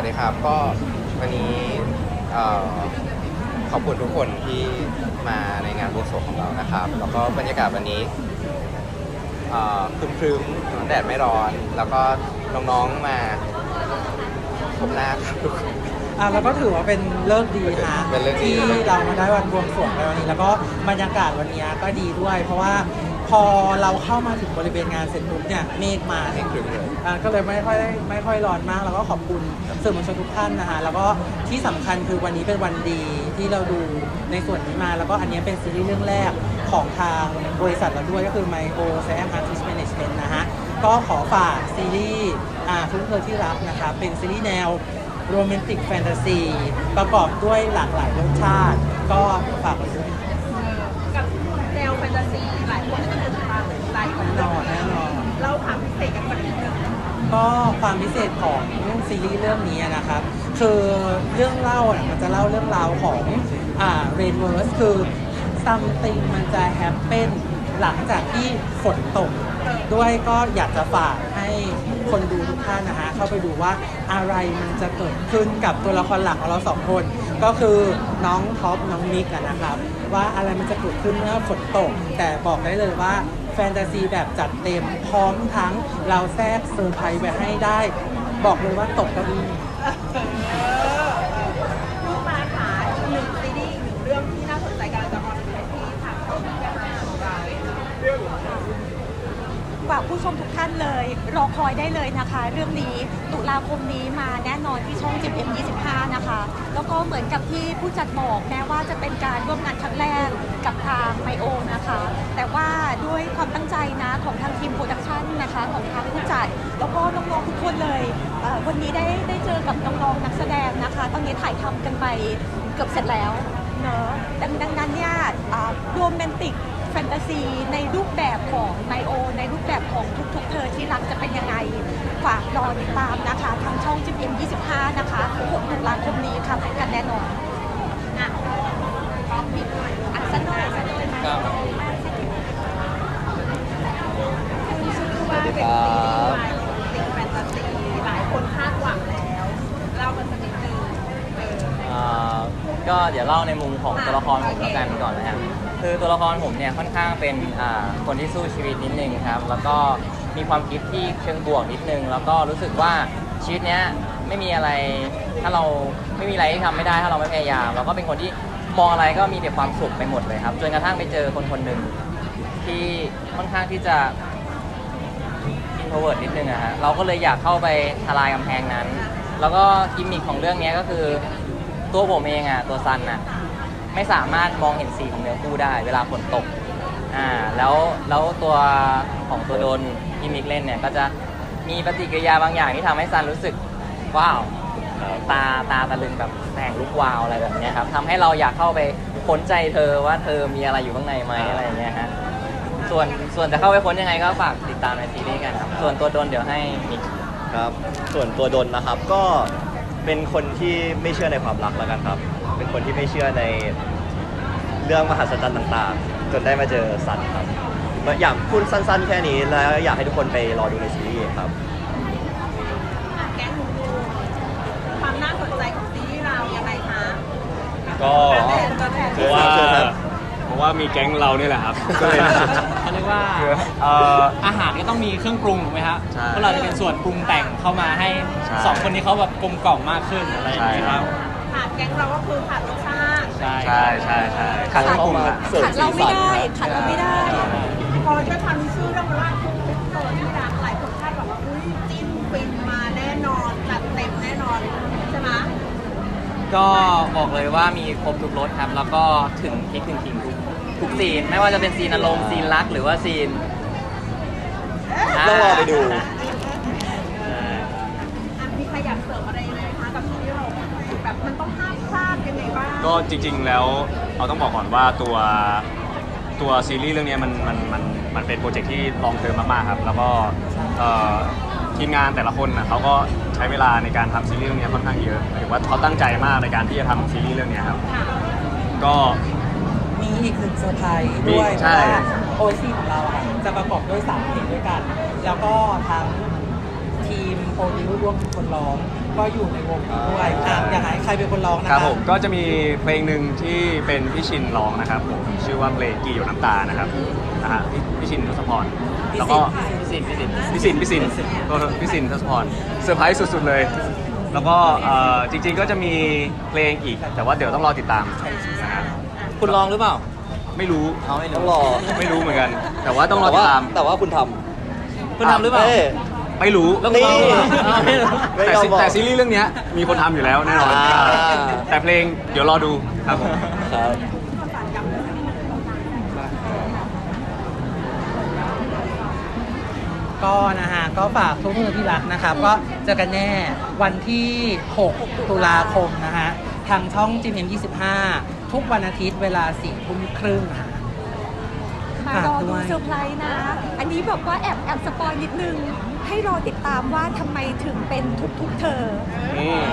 วัสดีครับก็วันนี้เอ่อขอบคุณทุกคนที่มาในงานบวงสรวงของเรานะครับ แล้วก็บรรยากาศวันนี้เอ่อครึมๆแดดไม่ร้อน แล้วก็น้องๆมาชมหน้าครับทุกคน อะแล้วก็ถือว่าเป็นเลิกษ์ดีนะเป็นเลิกษ์ดี ที่เรามาได้วันบวงสรวงในวันนี้ แล้วก็บรรยากาศวันนี้ก็ดีด้วย เพราะว่า พอเราเข้ามาถึงบริเวณงานเสร็จปุ๊บเนี่ยเมฆมาให้ครึมเลยอะก็เลยไม่ค่อยได้ไม่ค่อยร้อนมากแล้วก็ขอบคุณสื่อมวลชนทุกท่านนะคะแล้วก็ที่สำคัญคือวันนี้เป็นวันดีที่เราดูในส่วนนี้มา แล้วก็อันนี้เป็นซีรีส์เรื่องแรกของทางบริษัทเราด้วยก็คือ My O s a m Artist Management นะฮะก็ขอฝากซีรีส์อ่าทุกเธอที่รักนะคะเป็นซีรีส์แนว โรแมนติกแฟนตาซีประกอบด้วยหลากหลายรสชาติ ก็ฝากไว้ด้วย นวแฟนตาซีหลายคนก็จะติดตามใจของแน่นเราอนแน่นอนเล่าความพิเศษกันสักนิดนึงก็ความพิเศษของซีรีส์เรื่องนี้นะครับคือเรื่องเล่าเนี่ยมันจะเล่าเรื่องราวของอ่าเรนเวิร์สคือ something มันจะแฮปเ e นหลังจากที่ฝนตก ด้วยก็อยากจะฝากให้ คนดูทุกท่านนะฮะเข้าไปดูว่าอะไรมันจะเกิดขึ้นกับตัวละครหลักของเราสองคน ก็คือน้องท็อปน้องมิกอะนะครับ ว่าอะไรมันจะเกิดขึ้นเมื่อฝนตก แต่บอกได้เลยว่าแฟนตาซีแบบจัดเต็มพร้อมทั้งเราแทรกเซอร์ไพรส์ไว้ให้ได้ บอกเลยว่าตกเก้าอี้ ลูกมาขาหนึ่งซีรีส์หนึ่งเรื่องที่น่าสนใจกำลังจะออนแอร์ที่ทางช่องแก้ห้าของเรา ฝากผู้ชมทุกท่านเลย ร อคอยได้เลยนะคะ เรื่องนี้ตุลาคมนี้มาแน่นอนที่ช่อง 7M25 นะคะ แล้วก็เหมือนกับที่ผู้จัดบอกแม้ว่าจะเป็นการร่วมงานครั้งแรกกับทางไมโอนะคะ แต่ว่าด้วยความตั้งใจนะของทางทีมโปรดักชันนะคะของทางผู้จัด แล้วก็น้องๆทุกคนเลยเอ่อวันนี้ได้ได้เจอกับน้องๆนักแสดงนะคะ ตอนนี้ถ่ายทำกันไปเกือบเสร็จแล้วเนอะดังดังนั้นเนี่ยโรแมนติก แฟนตาซีในรูปแบบของไมโอ ในรูปแบบของทุกๆเธอที่รักจะเป็นยังไง ฝากรอติดตามนะคะ ทางช่อง GM 25 นะคะ6ตุลาคมนี้ค่ะพบกันแน่นอนอะพร้อมปิดอันสักหน่อยสักหน่อยไหม ครับ คุณชื่อว่าเป็นซีรีส์วายโรแมนติกแฟนตาซีหลายคนคาดหวังแล้วเล่ากันสักนิดนึงเออ อ่า ก็เดี๋ยวเล่าในมุมของตัวละครผมแล้วกันก่อนนะครับคือตัวละครผมเนี่ยค่อนข้างเป็นอ่าคนที่สู้ชีวิตนิดนึงครับแล้วก็มีความคิดที่เชิงบวกนิดนึง แล้วก็รู้สึกว่าชีวิตเนี้ยไม่มีอะไรถ้าเราไม่มีอะไรที่ทำไม่ได้ถ้าเราไม่พยายามเราก็เป็นคนที่มองอะไรก็มีแต่ความสุขไปหมดเลยครับจนกระทั่งไปเจอคนคนหนึ่งที่ค่อนข้างที่จะ introvert นิดนึงอะฮะเราก็เลยอยากเข้าไปทลายกำแพงนั้น แล้วก็กิมมิคของเรื่องนี้ก็คือ ตัวผมเองอะตัวซันอะไม่สามารถมองเห็นสีของเนื้อคู่ได้ เวลาฝนตกอ่าแล้วแล้วตัวของตัวโดนกิมมิคเล่นเนี่ยก็จะมีปฏิกิริยาบางอย่างที่ทำให้ซันรู้สึกว้าวตาตาตะลึงแบบแสงลุกวาวอะไรแบบนี้ครับทำให้เราอยากเข้าไปค้นใจเธอว่าเธอมีอะไรอยู่ข้างในไหมอะไรอย่างเงี้ยฮะส่วนส่วนจะเข้าไปค้นยังไงก็ฝากติดตามในซีรีส์กันครับส่วนตัวโดนเดี๋ยวให้มิกครับส่วนตัวโดนนะครับก็ เป็นคนที่ไม่เชื่อในความรักแล้วกันครับ เป็นคนที่ไม่เชื่อในเรื่องมหัศจรรย์ต่างๆ จนได้มาเจอซันครับอยากพูดสั้น ๆ แค่นี้แล้วอยากให้ทุกคนไปรอดูในซีรีส์ครับอะแก๊งหนูดูความน่าสนใจของซีรีส์เรายังไงคะก็แทนตัวแทนเพราะว่า ว่ามีแก๊งเรานี่แหละครับก็เลย เขาเรียกว่าเอ่อ อาหารก็ต้องมีเครื่องปรุงถูกไหมฮะใช่เพราะเราจะเป็นส่วนปรุงแต่งเข้ามาให้ใช่สองคนนี้เขาแบบกลมกล่อมมากขึ้นอะไรอย่างเงี้ยใช่ครับขาดแก๊งเราก็คือขาดรสชาติใช่ ใช่ใช่ใช่ขาดเครื่องปรุงอะเสริมขัดเราสีไม่สันได้ครับขัดเราไม่ได้พอด้วยความที่ชื่อเรื่องมันว่าทุกทุกเธอที่รักหลายคนคาดหวังว่าอุ้ยจิ้นฟินมาแน่นอนจัดเต็มแน่นอนใช่ไหมก็บอกเลยว่ามีครบทุกรสครับ แล้วก็ถึงพริกถึงขิงทุก ทุกซีน ไม่ว่าจะเป็นซีนอารมณ์ซีนรักหรือว่าซีนต้องรอไปดู อะมีใครอยากเสริมอะไรไหมคะกับซีรีส์เราแบบมันต้องห้ามพลาดยังไงบ้างก็จริง ๆ แล้วเราต้องบอกก่อนว่าตัวตัวซีรีส์เรื่องนี้มันมันมันมันเป็นโปรเจกต์ที่ลองเทอมมากๆครับ แล้วก็เอ่อทีมงานแต่ละคนน่ะเขาก็ใช้เวลาในการทำซีรีส์เรื่องนี้ค่อนข้างเยอะหมายถึงว่าเขาตั้งใจมากในการที่จะทำซีรีส์เรื่องนี้ครับ ก็ มีอีกหนึ่งเซอร์ไพรส์มีด้วยเพใช่ ราะว่าโอซีของเราอะจะประกอบด้วยสามเพลงด้วยกัน แล้วก็ทั้งทีมโปรดิวร่วมถึงคนร้องก็ก็อยู่ในวงนี้ด้วยอะอยากให้ใครเป็นคนร้องนะคครัรับบผมก็จะมีเพลงหนึ่งที่เป็นพี่ชินร้องนะครับผมชื่อว่าเพลงกี่หยดน้ำตานะครับนะฮะพี่พี่ชินทศพรแล้วก็พี่สินพี่สิน พี่สินพี่สินก็พี่สินทศพรเซอร์ไพรส์สุดๆเลย แล้วก็เอ่อจริงๆก็จะมีเพลงอีก แต่ว่าเดี๋ยวต้องรอติดตามนะฮะคุณลองหรือเปล่า ไม่รู้เอาไม่ต้องรู้รอ ไม่รู้เหมือนกัน แต่ว่าต้องรอแต่ติว่าดตาม แต่ว่าคุณทคุณำทำหรือเปล่าอ้ยไม่รู้แล้วคุณลองหรือเปล่าเอาไม่รู้ไม่แต่ยอมซีบอกแต่ซีรีส์เรื่องเนี้ยมีคนทำอยู่แล้วแน่นอนอ่า แต่เพลงเดี๋ยวรอดูครับผมครับ ก็นะฮะก็ฝากทุกมือที่รักนะครับ ก็เจอกันแน่วันที่ 6 ตุลาคมนะฮะ ทางช่อง GM25 ทุกวันอาทิตย์เวลา4ทุ่มครึ่งค่ะ มารอดูเซอร์ไพรส์นะ อันนี้แบบว่าแอบแอบสปอยนิดนึง ให้รอติดตามว่าทำไมถึงเป็นทุกๆเธออืม